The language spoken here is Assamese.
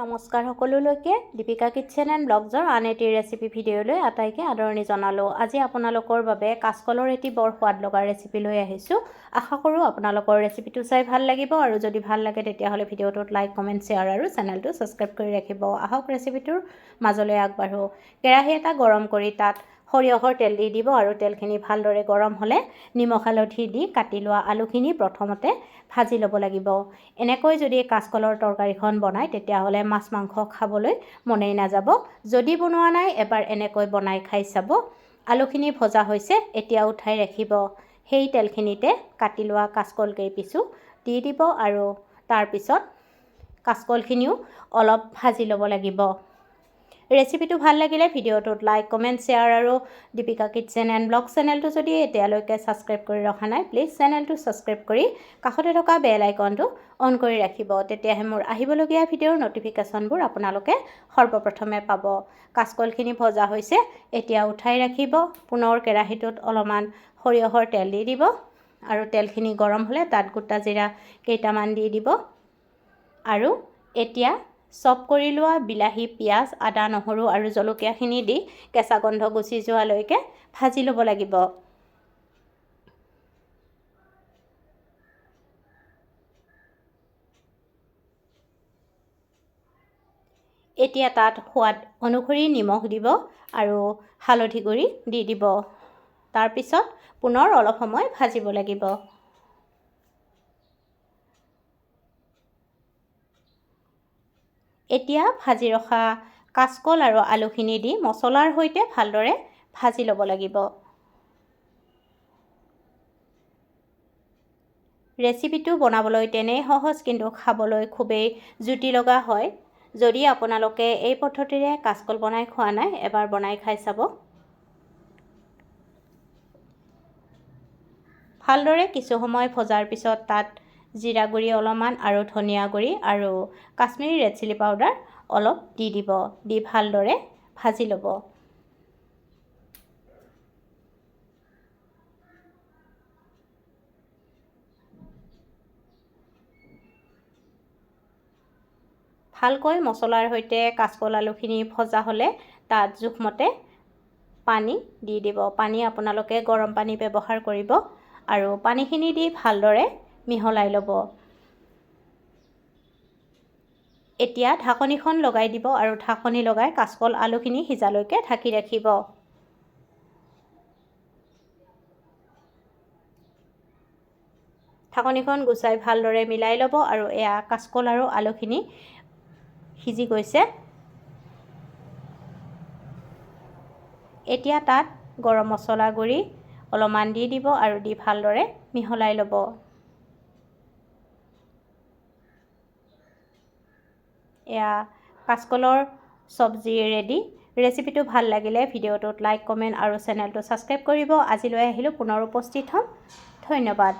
নমস্কাৰ সকলোলৈকে দীপিকা কিটচেন এণ্ড ব্লগজৰ আন এটি ৰেচিপি ভিডিঅ'লৈ আটাইকে আদৰণি জনালোঁ। আজি আপোনালোকৰ বাবে কাচকলৰ এটি বৰ সোৱাদ লগা ৰেচিপি লৈ আহিছোঁ। আশা কৰোঁ আপোনালোকৰ ৰেচিপিটো চাই ভাল লাগিব আৰু যদি ভাল লাগে তেতিয়াহ'লে ভিডিঅ'টোত লাইক কমেণ্ট শ্বেয়াৰ আৰু চেনেলটো ছাবস্ক্ৰাইব কৰি ৰাখিব। আহক ৰেচিপিটোৰ মাজলৈ আগবাঢ়োঁ। কেৰাহী এটা গৰম কৰি তাত সৰিয়হৰ তেল দি দিব আৰু তেলখিনি ভালদৰে গৰম হ'লে নিমখ হালধি দি কাটি লোৱা আলুখিনি প্ৰথমতে ভাজি ল'ব লাগিব। এনেকৈ যদি কাচকলৰ তৰকাৰীখন বনায় তেতিয়াহ'লে মাছ মাংস খাবলৈ মনেই নাযাব। যদি বনোৱা নাই এবাৰ এনেকৈ বনাই খাই চাব। আলুখিনি ভজা হৈছে এতিয়া উঠাই ৰাখিব। সেই তেলখিনিতে কাটি লোৱা কাচকল কেইপিচো দি দিব আৰু তাৰপিছত কাচকলখিনিও অলপ ভাজি ল'ব লাগিব। ৰেচিপিটো ভাল লাগিলে ভিডিঅ'টোত লাইক কমেণ্ট শ্বেয়াৰ আৰু দীপিকা কিটচেন এণ্ড ব্লগ চেনেলটো যদি এতিয়ালৈকে ছাবস্ক্ৰাইব কৰি ৰখা নাই প্লিজ চেনেলটো ছাবস্ক্ৰাইব কৰি কাষতে থকা বেল আইকনটো অন কৰি ৰাখিব। তেতিয়াহে মোৰ আহিবলগীয়া ভিডিঅ'ৰ ন'টিফিকেশ্যনবোৰ আপোনালোকে সৰ্বপ্ৰথমে পাব। কাচকলখিনি ভজা হৈছে এতিয়া উঠাই ৰাখিব। পুনৰ কেৰাহীটোত অলপমান সৰিয়হৰ তেল দি দিব আৰু তেলখিনি গৰম হ'লে তাত গোটা জিৰা কেইটামান দি দিব। আৰু এতিয়া চপ কৰি লোৱা বিলাহী পিঁয়াজ আদা নহৰু আৰু জলকীয়াখিনি দি কেঁচা গন্ধ গুচি যোৱালৈকে ভাজি ল'ব লাগিব। এতিয়া তাত সোৱাদ অনুসৰি নিমখ দিব আৰু হালধি গুড়ি দি দিব। তাৰপিছত পুনৰ অলপ সময় ভাজিব লাগিব। এতিয়া ভাজি ৰখা কাচকল আৰু আলুখিনি দি মছলাৰ সৈতে ভালদৰে ভাজি ল'ব লাগিব। ৰেচিপিটো বনাবলৈ তেনেই সহজ কিন্তু খাবলৈ খুবেই জুতি লগা হয়। যদি আপোনালোকে এই পদ্ধতিৰে কাচকল বনাই খোৱা নাই এবাৰ বনাই খাই চাব। ভালদৰে কিছু সময় ভজাৰ পিছত তাত জিৰা গুড়ি অলপমান আৰু ধনিয়া গুড়ি আৰু কাশ্মীৰী ৰেড চিলি পাউডাৰ অলপ দি দিব দি ভালদৰে ভাজি ল'ব। ভালকৈ মছলাৰ সৈতে কাচকল আলুখিনি ভজা হ'লে তাত জোখমতে পানী দি দিব। পানী আপোনালোকে গৰম পানী ব্যৱহাৰ কৰিব আৰু পানীখিনি দি ভালদৰে মিহলাই ল'ব। এতিয়া ঢাকনিখন লগাই দিব আৰু ঢাকনি লগাই কাচকল আলুখিনি সিজালৈকে ঢাকি ৰাখিব। ঢাকনিখন গুচাই ভালদৰে মিলাই ল'ব আৰু এয়া কাচকল আৰু আলুখিনি সিজি গৈছে। এতিয়া তাত গৰম মছলা গুড়ি অলপমান দি দিব আৰু দি ভালদৰে মিহলাই ল'ব। এয়া কাচকলৰ চব্জি ৰেডি ৰেচিপিটো ভাল লাগিলে ভিডিঅ'টোত লাইক কমেণ্ট আৰু চেনেলটো ছাবস্ক্ৰাইব কৰিব। আজিলৈ আহিলোঁ পুনৰ উপস্থিত হ'ম। ধন্যবাদ।